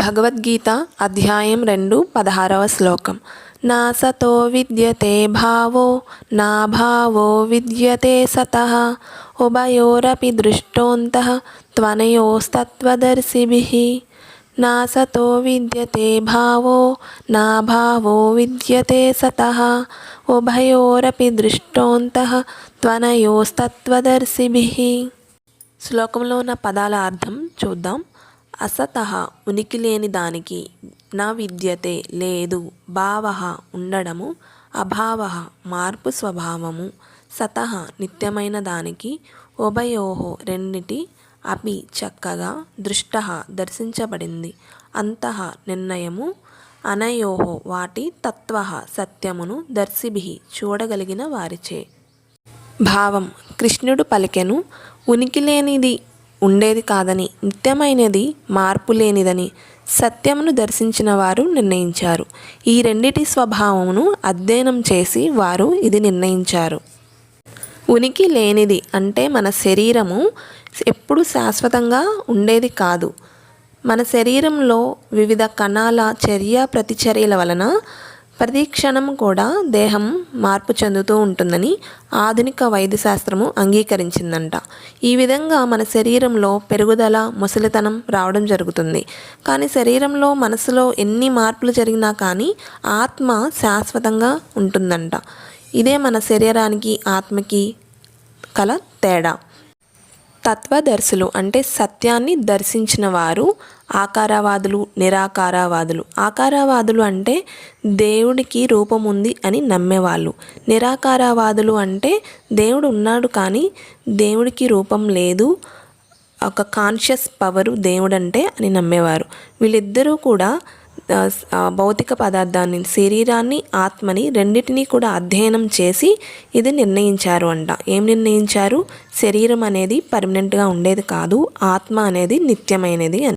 భగవద్గీత అధ్యాయం రెండు పదహారవ శ్లోకం. నా సతో విద్యతే భావో నా భావో విద్యతే సతః. ఉభయోరపి దృష్టోంతః త్వనయోస్తత్వదర్శిభి. నా సతో విద్యతే భావో నా భావో విద్యతే సతః. ఉభయోరపి దృష్టోంత త్వనయోస్తత్వదర్శిభి. శ్లోకంలో ఉన్న పదాల అర్థం చూద్దాం. అసత ఉనికి లేని దానికి నా విద్యతే లేదు. భావ ఉండడము అభావ మార్పు స్వభావము సత నిత్యమైన దానికి ఉభయోహో రెండిటి అపి చక్కగా దృష్ట దర్శించబడింది. అంతః నిర్ణయము అనయోహో వాటి తత్వ సత్యమును దర్శిభి చూడగలిగిన వారిచే. భావం కృష్ణుడు పలికెను ఉనికి లేనిది ఉండేది కాదని నిత్యమైనది మార్పు లేనిదని సత్యమును దర్శించిన వారు నిర్ణయించారు. ఈ రెండిటి స్వభావమును అధ్యయనం చేసి వారు ఇది నిర్ణయించారు. ఉనికి లేనిది అంటే మన శరీరము ఎప్పుడు శాశ్వతంగా ఉండేది కాదు. మన శరీరంలో వివిధ కణాల చర్య ప్రతిచర్యల వలన ప్రతి క్షణం కూడా దేహం మార్పు చెందుతూ ఉంటుందని ఆధునిక వైద్యశాస్త్రము అంగీకరించిందంట. ఈ విధంగా మన శరీరంలో పెరుగుదల ముసలితనం రావడం జరుగుతుంది. కానీ శరీరంలో మనసులో ఎన్ని మార్పులు జరిగినా కానీ ఆత్మ శాశ్వతంగా ఉంటుందంట. ఇదే మన శరీరానికి ఆత్మకి కల తేడా. తత్వదర్శులు అంటే సత్యాన్ని దర్శించిన వారు ఆకారవాదులు నిరాకారవాదులు. ఆకారవాదులు అంటే దేవుడికి రూపం ఉంది అని నమ్మేవాళ్ళు. నిరాకారవాదులు అంటే దేవుడు ఉన్నాడు కానీ దేవుడికి రూపం లేదు ఒక కాన్షియస్ పవరు దేవుడంటే అని నమ్మేవారు. వీళ్ళిద్దరూ కూడా భౌతిక పదార్థాన్ని శరీరాన్ని ఆత్మని రెండింటినీ కూడా అధ్యయనం చేసి ఇది నిర్ణయించారు అంట. ఏం నిర్ణయించారు? శరీరం అనేది పర్మనెంట్గా ఉండేది కాదు ఆత్మ అనేది నిత్యమైనది అని.